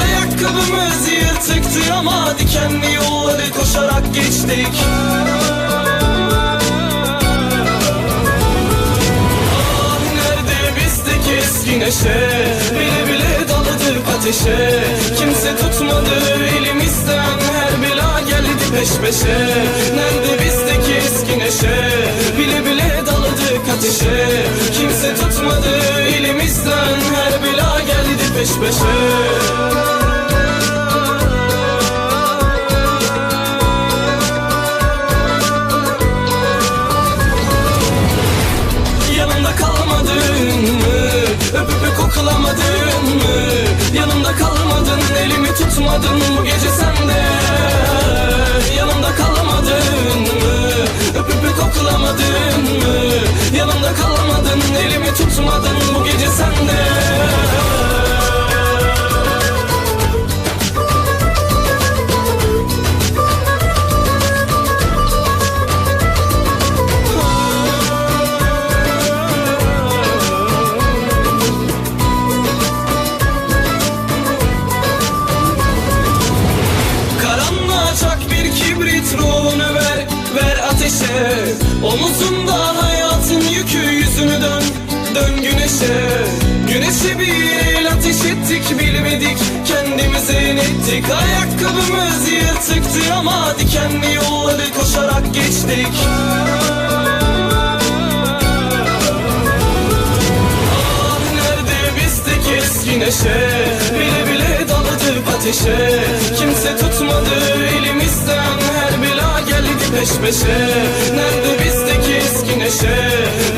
Ayakkabımız yırtıktı ama Dikenli yolları koşarak geçtik. Ah nerede bizdeki eski neşe? Bile bile daladık ateşe. Kimse tutmadı elimizden Her bela geldi peş peşe. Nerede bizdeki eski neşe? Bile bile daladık ateşe. Kimse tutmadı elimizden Her bela peş peşe Yanımda kalmadın mı? Öpüp koklamadın mı? Yanımda kalmadın, elimi tutmadın bu gece İnettik Ayakkabımız yırtıktı ama Dikenli yolları koşarak geçtik. Ah nerede bizdeki eski neşe? Bile bile daladık ateşe. Kimse tutmadı elimizden Her bela geldi peş peşe. Nerede bizdeki eski neşe?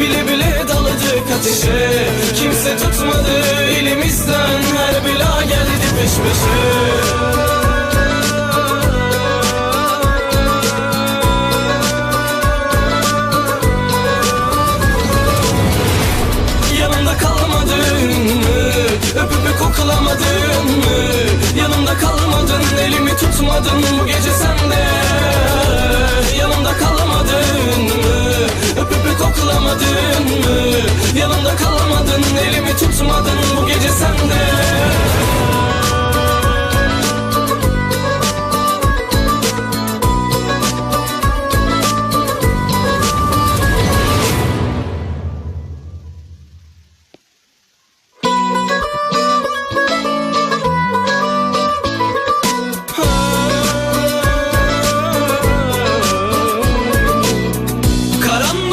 Bile bile daladık ateşe. Kimse tutmadı elimizden Her bela geldi peş peşe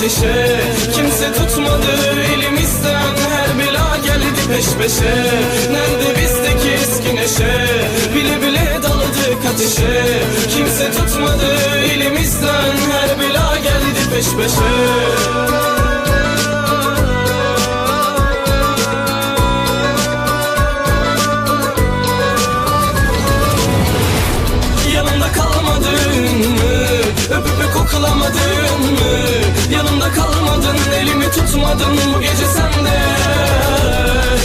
ateşe. Kimse tutmadı elimizden. Her bela geldi peş peşe. Nerede bizdeki eski neşe? Bile bile daladık ateşe. Kimse tutmadı elimizden. Her bela geldi peş peşe elimi tutmadın bu gece sende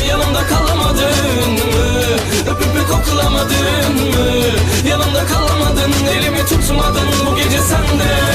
Yanımda kalmadın mı? Öpüp öpüp koklamadın mı? Yanımda kalmadın, elimi tutmadın bu gece sende Karanlığa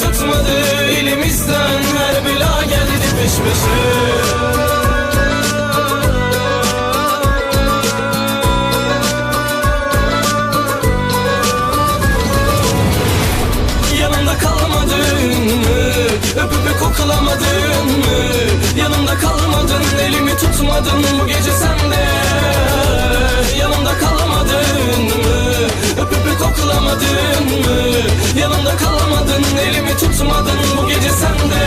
Tutmadı elimizden Her bela geldi peş peşe? Öpüp öp koklamadın mı? Yanımda kalmadın, elimi tutmadın bu gece sende Yanımda kalmadın mı? Koklamadın mı? Yanımda kalmadın, elimi tutmadın bu gece sende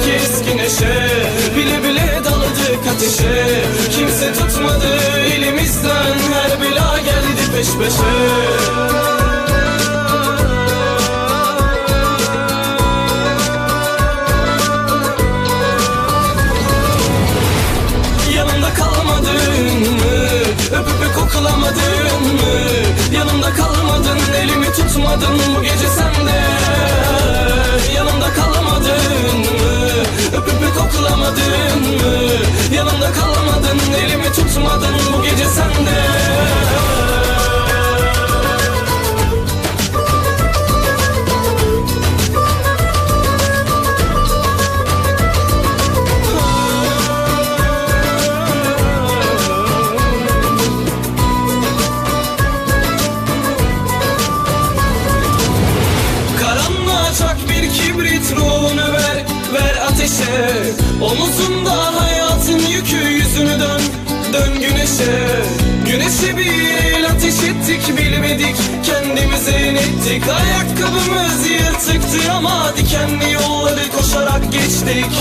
Dikenli yolları koşarak geçtik.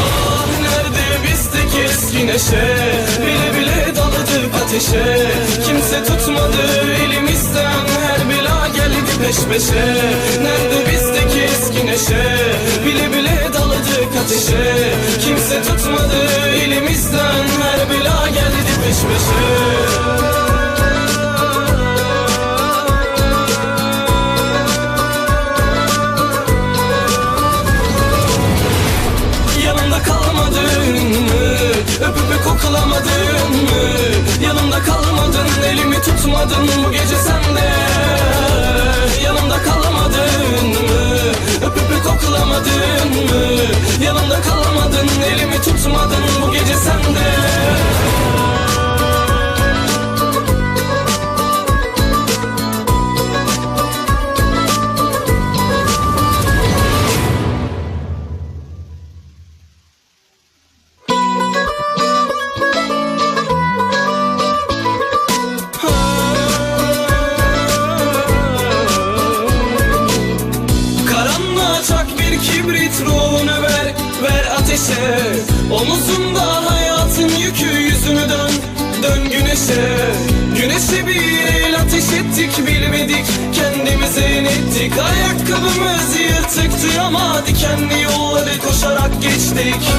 Ah nerede bizdeki eski neşe? Bile bile daladık ateşe. Kimse tutmadı elimizden Her bela geldi peş peşe. Nerede bizdeki eski neşe? Bile bile daladık ateşe. Kimse tutmadı elimizden Her bela inettik Ayakkabımız yırtıktı ama Dikenli yolları koşarak geçtik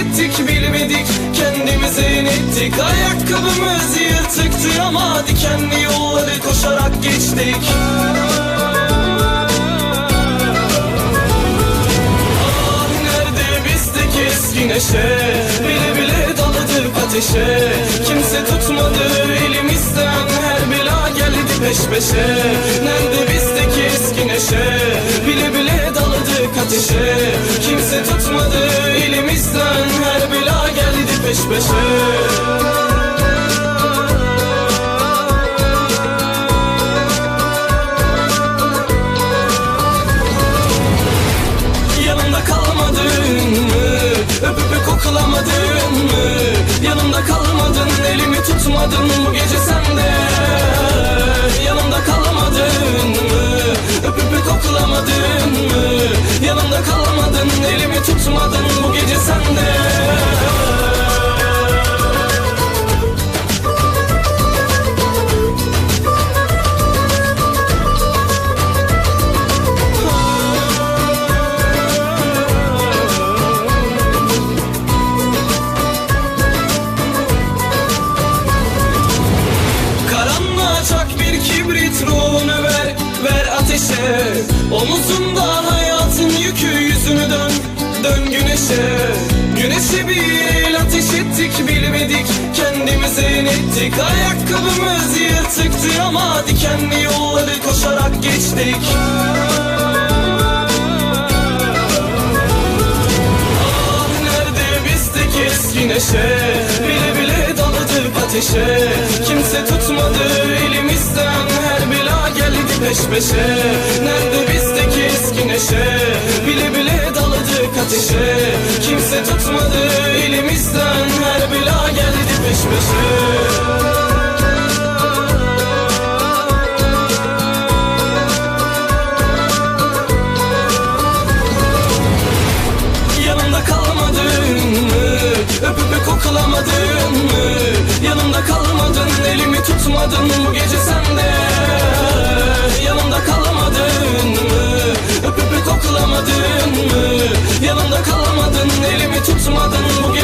Ettik bilmedik Kendi Ayakkabımız yırtıktı ama dikenli yolları koşarak geçtik. Ah nerede bizdeki eski neşe? Bile bile daladık ateşe. Kimse tutmadı elimizden Her bela geldi peş peşe. Nerede bizdeki Yanımda kalmadın mı? Öpüp koklamadın mı? Yanımda kalmadın, elimi tutmadın bu gece sende Yanımda kalmadın mı? Öpüp koklamadın mı? Yanımda kalmadın, elimi tutmadın yenettik Ayakkabımız yırtıktı ama Dikenli yolları koşarak geçtik. Ah nerede bizdeki eski neşe? Bile bile daladık ateşe. Kimse tutmadı elimizden Her bela geldi peş peşe. Nerede bizdeki eski neşe? Bile bile daladık ateşe. Kimse tutmadı elimizden Her bela geldi elimi tutmadın bu gece sende Yanımda kalmadın mı? Öpüp koklamadın mı? Yanımda kalmadın, elimi tutmadın bu